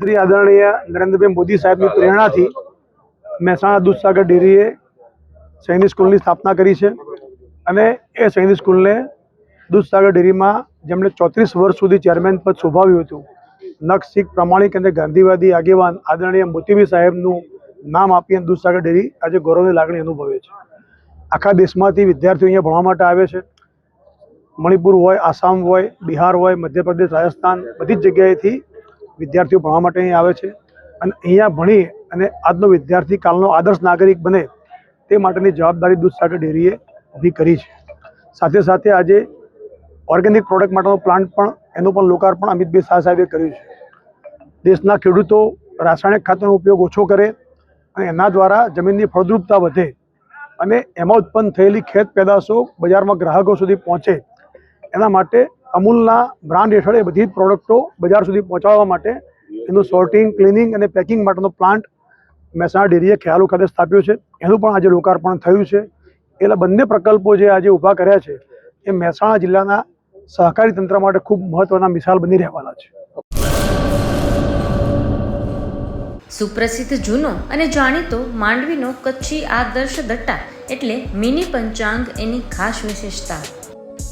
શ્રી આદરણીય નરેન્દ્રભાઈ મોદી સાહેબની પ્રેરણાથી મહેસાણા દૂધસાગર ડેરીએ સૈનિક સ્કૂલની સ્થાપના કરી છે અને એ સૈનિક સ્કૂલને દૂધસાગર ડેરીમાં જેમણે ચોત્રીસ વર્ષ સુધી ચેરમેન પદ શોભાવ્યું હતું નખ શીખ, પ્રમાણિક અને ગાંધીવાદી આગેવાન આદરણીય મોતીબી સાહેબનું નામ આપી અને દૂધસાગર ડેરી આજે ગૌરવની લાગણી અનુભવે છે. આખા દેશમાંથી વિદ્યાર્થીઓ અહીંયા ભણવા માટે આવે છે. મણિપુર હોય, આસામ હોય, બિહાર હોય, મધ્યપ્રદેશ, રાજસ્થાન બધી જ જગ્યાએથી વિદ્યાર્થીઓ ભણવા માટે અહીં આવે છે. અને અહીંયા ભણી અને આજનો વિદ્યાર્થી કાલનો આદર્શ નાગરિક બને તે માટેની જવાબદારી દૂધસાગર ડેરીએ ઊભી કરી છે. સાથે સાથે આજે ઓર્ગેનિક પ્રોડક્ટ માટેનો પ્લાન્ટ પણ એનું પણ લોકાર્પણ અમિતભાઈ શાહ સાહેબે કર્યું છે. દેશના ખેડૂતો રાસાયણિક ખાતરનો ઉપયોગ ઓછો કરે અને એના દ્વારા જમીનની ફળદ્રુપતા વધે અને એમાં ઉત્પન્ન થયેલી ખેત પેદાશો બજારમાં ગ્રાહકો સુધી પહોંચે એના માટે અમૂલના બ્રાન્ડ હેઠળ એ બધી જ પ્રોડક્ટો બજાર સુધી પહોંચાડવા માટે એનું સોર્ટિંગ ક્લિનિંગ અને પેકિંગ માટેનો પ્લાન્ટ મહેસાણા ડેરીએ ખ્યાલો ખાતે સ્થાપ્યો છે. એનું પણ આજે લોકાર્પણ થયું છે. એટલે બંને પ્રકલ્પો જે આજે ઊભા કર્યા છે, એ મહેસાણા જિલ્લાના સહકારી તંત્ર માટે ખૂબ મહત્વના મિસાલ બની રહેવાના છે. સુપ્રસિદ્ધ જૂનો અને જાણીતો માંડવીનો કચ્છી આદર્શ દટ્ટા એટલે મિની પંચાંગ એની ખાસ વિશેષતા.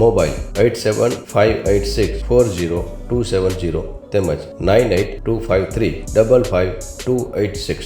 Mobile eight seven five eight six four zero two seven zero તેમજ nine eight two five three double five two eight six.